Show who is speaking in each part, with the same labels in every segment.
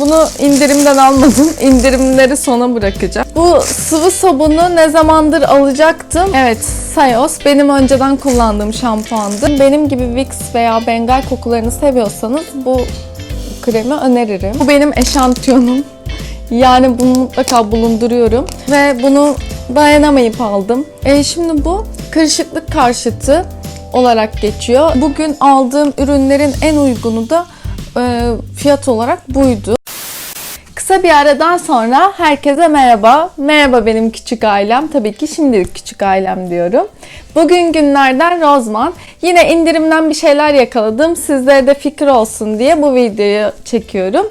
Speaker 1: Bunu indirimden almadım. İndirimleri sona bırakacağım. Bu sıvı sabunu ne zamandır alacaktım. Evet, Sayos benim önceden kullandığım şampuandı. Benim gibi Vicks veya Bengal kokularını seviyorsanız bu kremi öneririm. Bu benim eşantiyonum. Yani bunu mutlaka bulunduruyorum. Ve bunu dayanamayıp aldım. E, şimdi bu kırışıklık karşıtı olarak geçiyor. Bugün aldığım ürünlerin en uygunu da e, fiyat olarak buydu. Kısa bir aradan sonra herkese merhaba. Merhaba benim küçük ailem. Tabii ki şimdilik küçük ailem diyorum. Bugün günlerden Rozman. Yine indirimden bir şeyler yakaladım. Sizlere de fikir olsun diye bu videoyu çekiyorum.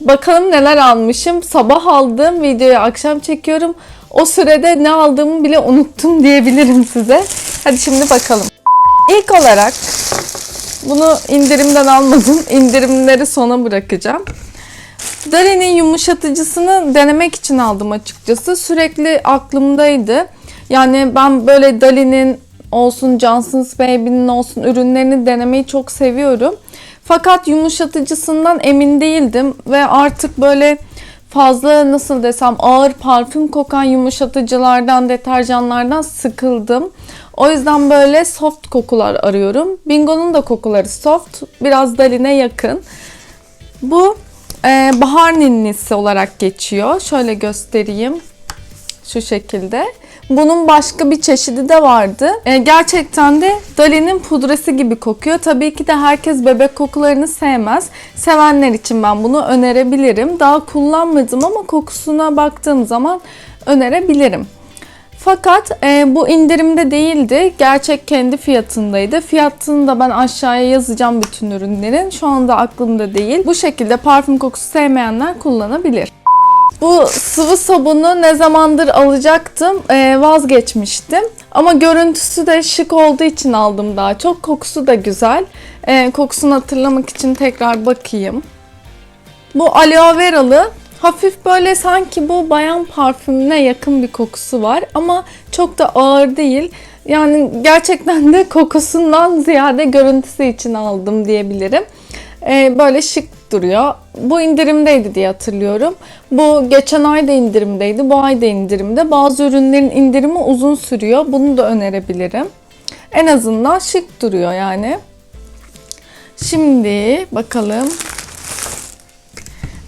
Speaker 1: Bakalım neler almışım. Sabah aldım, videoyu akşam çekiyorum. O sürede ne aldığımı bile unuttum diyebilirim size. Hadi şimdi bakalım. İlk olarak bunu indirimden almadım. İndirimleri sona bırakacağım. Dari'nin yumuşatıcısını denemek için aldım açıkçası. Sürekli aklımdaydı. Yani ben böyle Dali'nin olsun, Johnson's Baby'nin olsun ürünlerini denemeyi çok seviyorum. Fakat yumuşatıcısından emin değildim ve artık böyle fazla nasıl desem ağır parfüm kokan yumuşatıcılardan, deterjanlardan sıkıldım. O yüzden böyle soft kokular arıyorum. Bingo'nun da kokuları soft, biraz Dali'ne yakın. Bu e, bahar ninnisi olarak geçiyor. Şöyle göstereyim. Şu şekilde. Bunun başka bir çeşidi de vardı. E, gerçekten de Dali'nin pudrası gibi kokuyor. Tabii ki de herkes bebek kokularını sevmez. Sevenler için ben bunu önerebilirim. Daha kullanmadım ama kokusuna baktığım zaman önerebilirim. Fakat e, bu indirimde değildi. Gerçek kendi fiyatındaydı. Fiyatını da ben aşağıya yazacağım bütün ürünlerin. Şu anda aklımda değil. Bu şekilde parfüm kokusu sevmeyenler kullanabilir. Bu sıvı sabunu ne zamandır alacaktım. e, vazgeçmiştim. Ama görüntüsü de şık olduğu için aldım daha çok. Kokusu da güzel. E, kokusunu hatırlamak için tekrar bakayım. Bu aloe veralı. Hafif böyle sanki bu bayan parfümüne yakın bir kokusu var ama çok da ağır değil. Yani gerçekten de kokusundan ziyade görüntüsü için aldım diyebilirim. Ee, böyle şık duruyor. Bu indirimdeydi diye hatırlıyorum. Bu geçen ay da indirimdeydi, bu ay da indirimde. Bazı ürünlerin indirimi uzun sürüyor. Bunu da önerebilirim. En azından şık duruyor yani. Şimdi bakalım.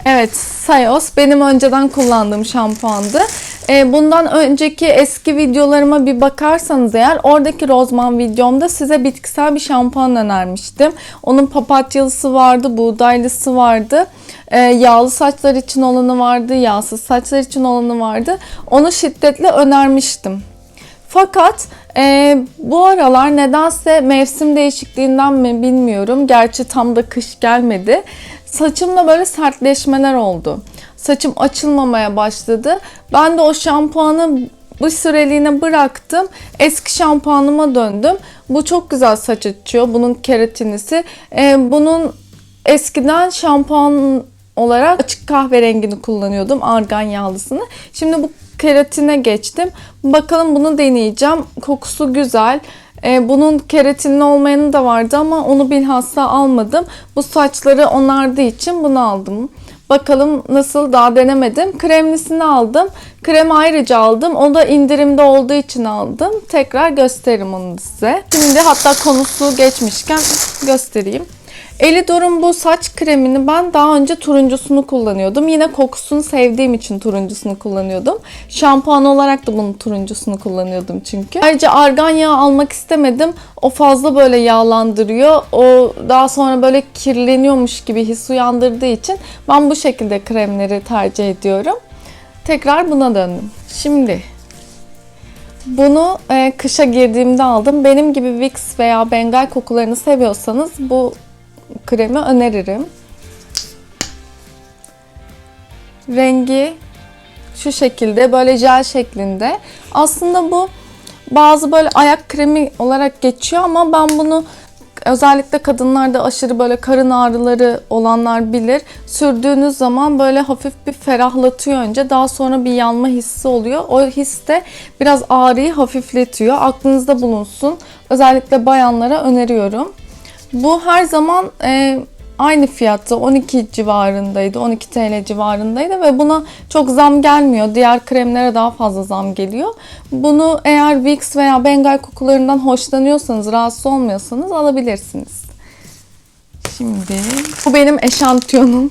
Speaker 1: Evet, Sayos benim önceden kullandığım şampuandı. Ee, bundan önceki eski videolarıma bir bakarsanız eğer oradaki Rozman videomda size bitkisel bir şampuan önermiştim. Onun papatyalısı vardı, buğdaylısı vardı. Ee, yağlı saçlar için olanı vardı, yağsız saçlar için olanı vardı. Onu şiddetle önermiştim. Fakat e, bu aralar nedense mevsim değişikliğinden mi bilmiyorum. Gerçi tam da kış gelmedi. Saçımda böyle sertleşmeler oldu. Saçım açılmamaya başladı. Ben de o şampuanı bu süreliğine bıraktım. Eski şampuanıma döndüm. Bu çok güzel saç açıyor. Bunun keratinisi. E, bunun eskiden şampuan olarak açık kahverengini kullanıyordum. Argan yağlısını. Şimdi bu keratine geçtim. Bakalım bunu deneyeceğim. Kokusu güzel. Ee, bunun keratinli olmayanı da vardı ama onu bilhassa almadım. Bu saçları onardığı için bunu aldım. Bakalım nasıl daha denemedim. Kremlisini aldım. Kremi ayrıca aldım. O da indirimde olduğu için aldım. Tekrar gösteririm onu size. Şimdi hatta konusu geçmişken göstereyim. Elidor'un bu saç kremini ben daha önce turuncusunu kullanıyordum. Yine kokusunu sevdiğim için turuncusunu kullanıyordum. Şampuan olarak da bunun turuncusunu kullanıyordum çünkü. Ayrıca argan yağı almak istemedim. O fazla böyle yağlandırıyor. O daha sonra böyle kirleniyormuş gibi his uyandırdığı için ben bu şekilde kremleri tercih ediyorum. Tekrar buna döndüm. Şimdi bunu e, kışa girdiğimde aldım. Benim gibi Vicks veya Bengal kokularını seviyorsanız bu kremi öneririm. Rengi şu şekilde böyle jel şeklinde. Aslında bu bazı böyle ayak kremi olarak geçiyor ama ben bunu özellikle kadınlarda aşırı böyle karın ağrıları olanlar bilir. Sürdüğünüz zaman böyle hafif bir ferahlatıyor önce. Daha sonra bir yanma hissi oluyor. O his de biraz ağrıyı hafifletiyor. Aklınızda bulunsun. Özellikle bayanlara öneriyorum. Bu her zaman e, aynı fiyatta 12 civarındaydı, 12 TL civarındaydı ve buna çok zam gelmiyor. Diğer kremlere daha fazla zam geliyor. Bunu eğer Vicks veya Bengal kokularından hoşlanıyorsanız, rahatsız olmuyorsanız alabilirsiniz. Şimdi bu benim eşantiyonum.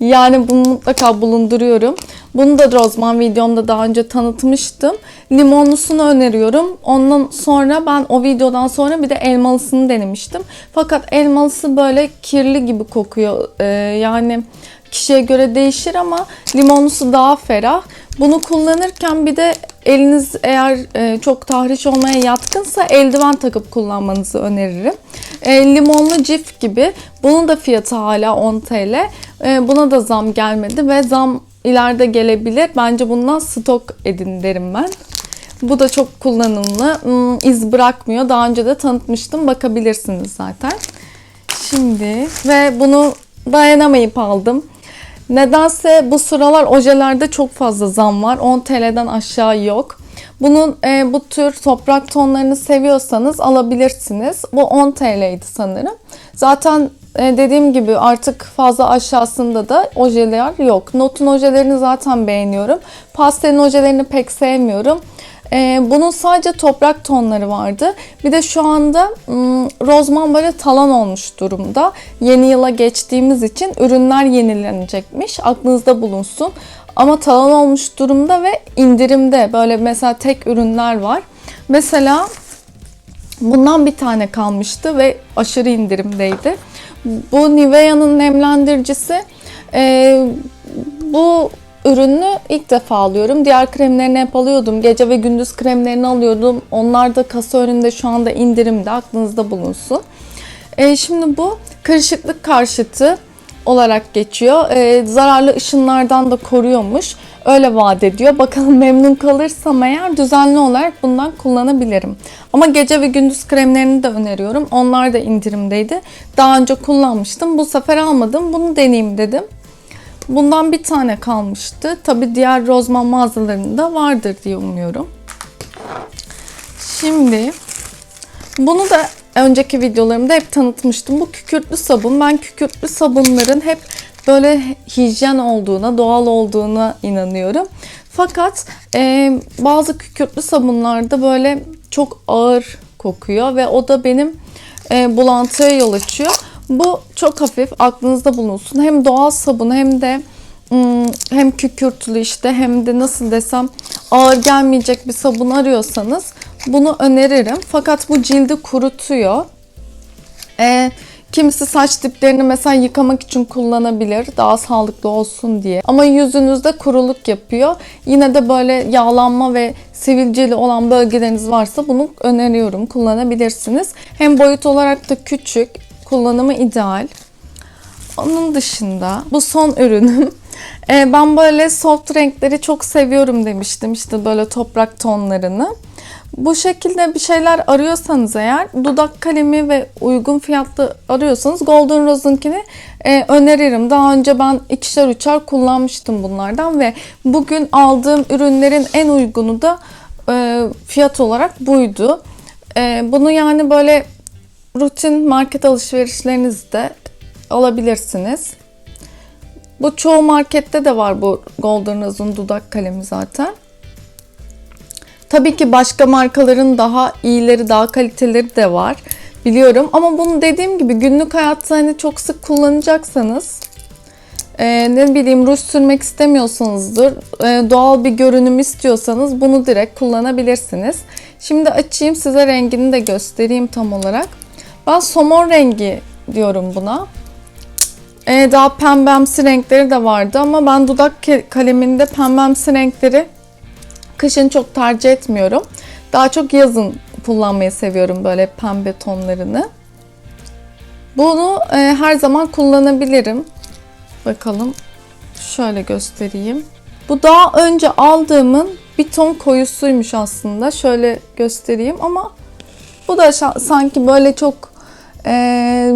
Speaker 1: Yani bunu mutlaka bulunduruyorum. Bunu da Rozman videomda daha önce tanıtmıştım. Limonlusunu öneriyorum. Ondan sonra ben o videodan sonra bir de elmalısını denemiştim. Fakat elmalısı böyle kirli gibi kokuyor. Ee, yani kişiye göre değişir ama limonlusu daha ferah. Bunu kullanırken bir de eliniz eğer e, çok tahriş olmaya yatkınsa eldiven takıp kullanmanızı öneririm. E, limonlu cif gibi. Bunun da fiyatı hala 10 TL. E, buna da zam gelmedi ve zam ileride gelebilir. Bence bundan stok edin derim ben. Bu da çok kullanımlı. Hmm, iz bırakmıyor. Daha önce de tanıtmıştım. Bakabilirsiniz zaten. Şimdi ve bunu dayanamayıp aldım. Nedense bu sıralar ojelerde çok fazla zam var. 10 TL'den aşağı yok. Bunun e, bu tür toprak tonlarını seviyorsanız alabilirsiniz. Bu 10 TL'ydi sanırım. Zaten e, dediğim gibi artık fazla aşağısında da ojeler yok. Notun ojelerini zaten beğeniyorum. Pastelin ojelerini pek sevmiyorum. E, bunun sadece toprak tonları vardı. Bir de şu anda rozman böyle talan olmuş durumda. Yeni yıla geçtiğimiz için ürünler yenilenecekmiş. Aklınızda bulunsun. Ama talan olmuş durumda ve indirimde böyle mesela tek ürünler var. Mesela bundan bir tane kalmıştı ve aşırı indirimdeydi. Bu Nivea'nın nemlendiricisi. Ee, bu ürünü ilk defa alıyorum. Diğer kremlerini hep alıyordum. Gece ve gündüz kremlerini alıyordum. Onlar da kasa önünde şu anda indirimde. Aklınızda bulunsun. Ee, şimdi bu kırışıklık karşıtı olarak geçiyor. Ee, zararlı ışınlardan da koruyormuş. Öyle vaat ediyor. Bakalım memnun kalırsam eğer düzenli olarak bundan kullanabilirim. Ama gece ve gündüz kremlerini de öneriyorum. Onlar da indirimdeydi. Daha önce kullanmıştım. Bu sefer almadım. Bunu deneyeyim dedim. Bundan bir tane kalmıştı. Tabi diğer rozman mağazalarında vardır diye umuyorum. Şimdi bunu da önceki videolarımda hep tanıtmıştım. Bu kükürtlü sabun. Ben kükürtlü sabunların hep böyle hijyen olduğuna, doğal olduğuna inanıyorum. Fakat e, bazı kükürtlü sabunlarda böyle çok ağır kokuyor ve o da benim e, bulantıya yol açıyor. Bu çok hafif aklınızda bulunsun. Hem doğal sabun hem de hem kükürtlü işte hem de nasıl desem ağır gelmeyecek bir sabun arıyorsanız bunu öneririm. Fakat bu cildi kurutuyor. Ee, kimisi saç diplerini mesela yıkamak için kullanabilir. Daha sağlıklı olsun diye. Ama yüzünüzde kuruluk yapıyor. Yine de böyle yağlanma ve sivilceli olan bölgeleriniz varsa bunu öneriyorum. Kullanabilirsiniz. Hem boyut olarak da küçük. Kullanımı ideal. Onun dışında bu son ürünüm. Ee, ben böyle soft renkleri çok seviyorum demiştim. İşte böyle toprak tonlarını. Bu şekilde bir şeyler arıyorsanız eğer dudak kalemi ve uygun fiyatlı arıyorsanız Golden Rose'unkini e, öneririm. Daha önce ben ikişer üçer kullanmıştım bunlardan ve bugün aldığım ürünlerin en uygunu da e, fiyat olarak buydu. E, bunu yani böyle rutin market alışverişlerinizde alabilirsiniz. Bu çoğu markette de var bu Golden Rose'un dudak kalemi zaten. Tabii ki başka markaların daha iyileri, daha kaliteleri de var. Biliyorum ama bunu dediğim gibi günlük hayatta hani çok sık kullanacaksanız e, ne bileyim ruj sürmek istemiyorsanızdır, e, doğal bir görünüm istiyorsanız bunu direkt kullanabilirsiniz. Şimdi açayım size rengini de göstereyim tam olarak. Ben somon rengi diyorum buna. E, daha pembemsi renkleri de vardı ama ben dudak kaleminde pembemsi renkleri kışın çok tercih etmiyorum. Daha çok yazın kullanmayı seviyorum böyle pembe tonlarını. Bunu e, her zaman kullanabilirim. Bakalım şöyle göstereyim. Bu daha önce aldığımın bir ton koyusuymuş aslında. Şöyle göstereyim ama bu da sanki böyle çok e,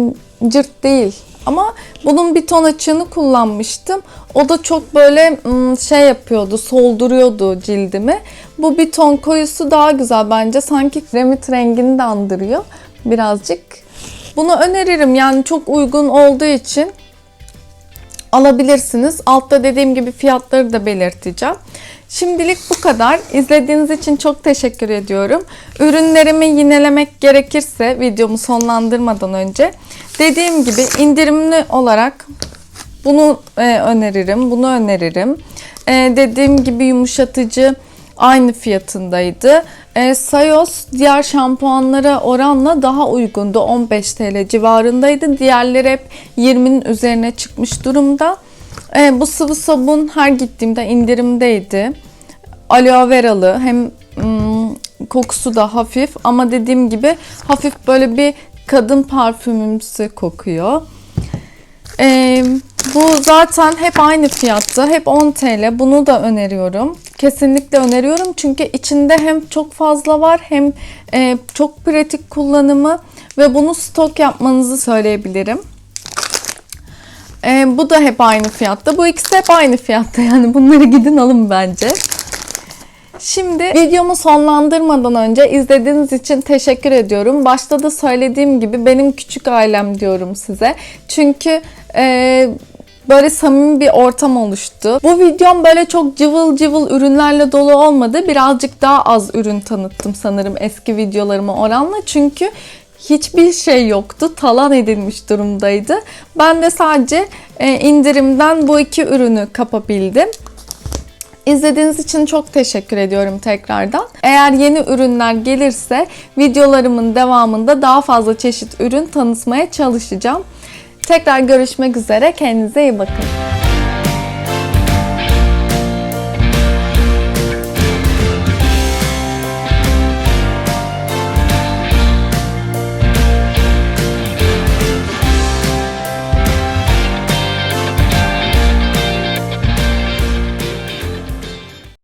Speaker 1: cırt değil. Ama bunun bir ton açığını kullanmıştım. O da çok böyle şey yapıyordu, solduruyordu cildimi. Bu bir ton koyusu daha güzel bence. Sanki kremit rengini de andırıyor birazcık. Bunu öneririm yani çok uygun olduğu için alabilirsiniz. Altta dediğim gibi fiyatları da belirteceğim. Şimdilik bu kadar. İzlediğiniz için çok teşekkür ediyorum. Ürünlerimi yinelemek gerekirse videomu sonlandırmadan önce dediğim gibi indirimli olarak bunu e, öneririm, bunu öneririm. E, dediğim gibi yumuşatıcı aynı fiyatındaydı. E, Sayos diğer şampuanlara oranla daha uygundu. 15 TL civarındaydı. Diğerleri hep 20'nin üzerine çıkmış durumda. E, bu sıvı sabun her gittiğimde indirimdeydi. Aloe veralı hem hmm, kokusu da hafif ama dediğim gibi hafif böyle bir kadın parfümümsü kokuyor. Ee, bu zaten hep aynı fiyatta. Hep 10 TL. Bunu da öneriyorum. Kesinlikle öneriyorum. Çünkü içinde hem çok fazla var hem e, çok pratik kullanımı ve bunu stok yapmanızı söyleyebilirim. Ee, bu da hep aynı fiyatta. Bu ikisi hep aynı fiyatta. Yani bunları gidin alın bence. Şimdi videomu sonlandırmadan önce izlediğiniz için teşekkür ediyorum. Başta da söylediğim gibi benim küçük ailem diyorum size. Çünkü e, böyle samimi bir ortam oluştu. Bu videom böyle çok cıvıl cıvıl ürünlerle dolu olmadı. Birazcık daha az ürün tanıttım sanırım eski videolarıma oranla. Çünkü hiçbir şey yoktu. Talan edilmiş durumdaydı. Ben de sadece e, indirimden bu iki ürünü kapabildim. İzlediğiniz için çok teşekkür ediyorum tekrardan. Eğer yeni ürünler gelirse videolarımın devamında daha fazla çeşit ürün tanıtmaya çalışacağım. Tekrar görüşmek üzere. Kendinize iyi bakın.